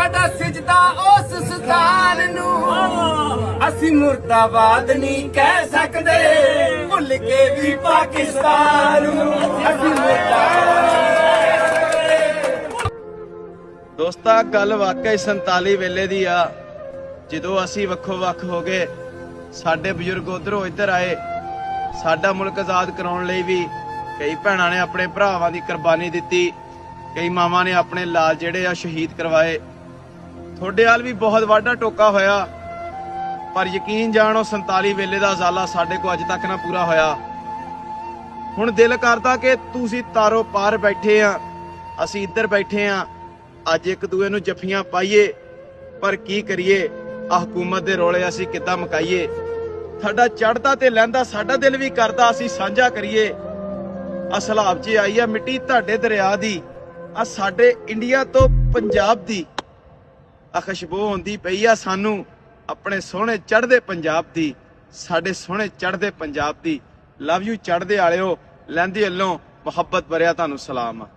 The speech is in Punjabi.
ਸਾਡਾ ਸਜਦਾ ਉਸ ਸਤਾਨ ਨੂੰ। ਅਸੀਂ ਮੁਰਦਾਬਾਦ ਨਹੀਂ ਕਹਿ ਸਕਦੇ। ਭੁੱਲ ਕੇ ਵੀ ਪਾਕਿਸਤਾਨ ਨੂੰ। ਅਸੀਂ ਦੋਸਤਾ, ਗੱਲ ਵਾਕਈ 47 ਵੇਲੇ ਦੀ ਆ। ਜਦੋਂ ਅਸੀਂ ਵੱਖੋ ਵੱਖ ਹੋ ਗਏ, ਸਾਡੇ ਬਜ਼ੁਰਗ ਉਧਰੋਂ ਇੱਧਰ ਆਏ। ਸਾਡਾ ਮੁਲਕ ਆਜ਼ਾਦ ਕਰਾਉਣ ਲਈ ਵੀ ਕਈ ਭੈਣਾਂ ਨੇ ਆਪਣੇ ਭਰਾਵਾਂ ਦੀ ਕੁਰਬਾਨੀ ਦਿੱਤੀ। ਕਈ ਮਾਵਾਂ ਨੇ ਆਪਣੇ ਲਾਲ ਜਿਹੜੇ ਆ ਸ਼ਹੀਦ ਕਰਵਾਏ। ਤੁਹਾਡੇ ਹਾਲ ਵੀ ਬਹੁਤ ਵਾਢਾ ਟੋਕਾ ਹੋਇਆ। ਪਰ ਯਕੀਨ ਜਾਣੋ 47 ਵੇਲੇ ਦਾ ਜ਼ਾਲਾ ਸਾਡੇ ਕੋ ਅੱਜ ਤੱਕ ਨਾ ਪੂਰਾ ਹੋਇਆ। ਹੁਣ ਦਿਲ ਕਰਦਾ ਕਿ ਤੁਸੀਂ ਤਾਰੋ ਪਾਰ ਬੈਠੇ ਆ। ਅਸੀਂ ਇੱਧਰ ਬੈਠੇ ਆ। ਅੱਜ ਇੱਕ ਦੂਏ ਨੂੰ ਜੱਫੀਆਂ ਪਾਈਏ। ਪਰ ਕੀ ਕਰੀਏ? ਆ ਹਕੂਮਤ ਦੇ ਰੋਲੇ ਅਸੀਂ ਕਿੱਦਾਂ ਮਕਾਈਏ? ਸਾਡਾ ਚੜਦਾ ਤੇ ਲੈਂਦਾ ਸਾਡਾ ਦਿਲ ਵੀ ਕਰਦਾ ਅਸੀਂ ਸਾਂਝਾ ਕਰੀਏ। ਅਸਲਾਬ 'ਚ ਆਈ ਆ ਮਿੱਟੀ ਤੁਹਾਡੇ ਦਰਿਆ ਦੀ। ਆ ਸਾਡੇ ਇੰਡੀਆ ਤੋਂ ਪੰਜਾਬ ਦੀ। ਆ ਖੁਸ਼ਬੂ ਹੁੰਦੀ ਪਈ ਆ ਸਾਨੂੰ ਆਪਣੇ ਸੋਹਣੇ ਚੜ੍ਹਦੇ ਪੰਜਾਬ ਦੀ, ਸਾਡੇ ਸੋਹਣੇ ਚੜ੍ਹਦੇ ਪੰਜਾਬ ਦੀ। ਲਵ ਯੂ ਚੜ੍ਹਦੇ ਵਾਲਿਓ, ਲੈਂਦੀ ਵੱਲੋਂ ਮੁਹੱਬਤ ਭਰਿਆ ਤੁਹਾਨੂੰ ਸਲਾਮ ਆ।